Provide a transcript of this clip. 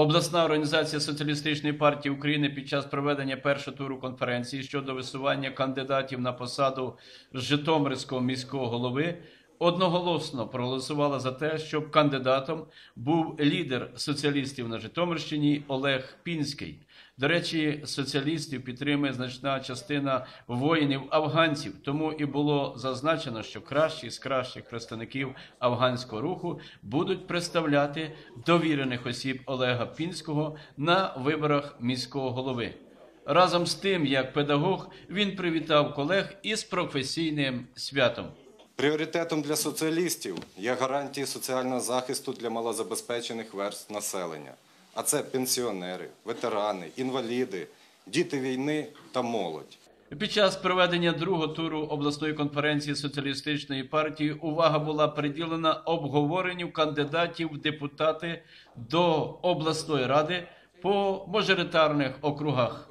Обласна організація Соціалістичної партії України під час проведення першого туру конференції щодо висування кандидатів на посаду Житомирського міського голови одноголосно проголосувала за те, щоб кандидатом був лідер соціалістів на Житомирщині Олег Пінський. До речі, соціалістів підтримує значна частина воїнів афганців, тому і було зазначено, що кращі з кращих представників афганського руху будуть представляти довірених осіб Олега Пінського на виборах міського голови. Разом з тим, як педагог, він привітав колег із професійним святом. Пріоритетом для соціалістів є гарантії соціального захисту для малозабезпечених верств населення. А це пенсіонери, ветерани, інваліди, діти війни та молодь. Під час проведення другого туру обласної конференції соціалістичної партії увага була приділена обговоренню кандидатів в депутати до обласної ради по мажоритарних округах.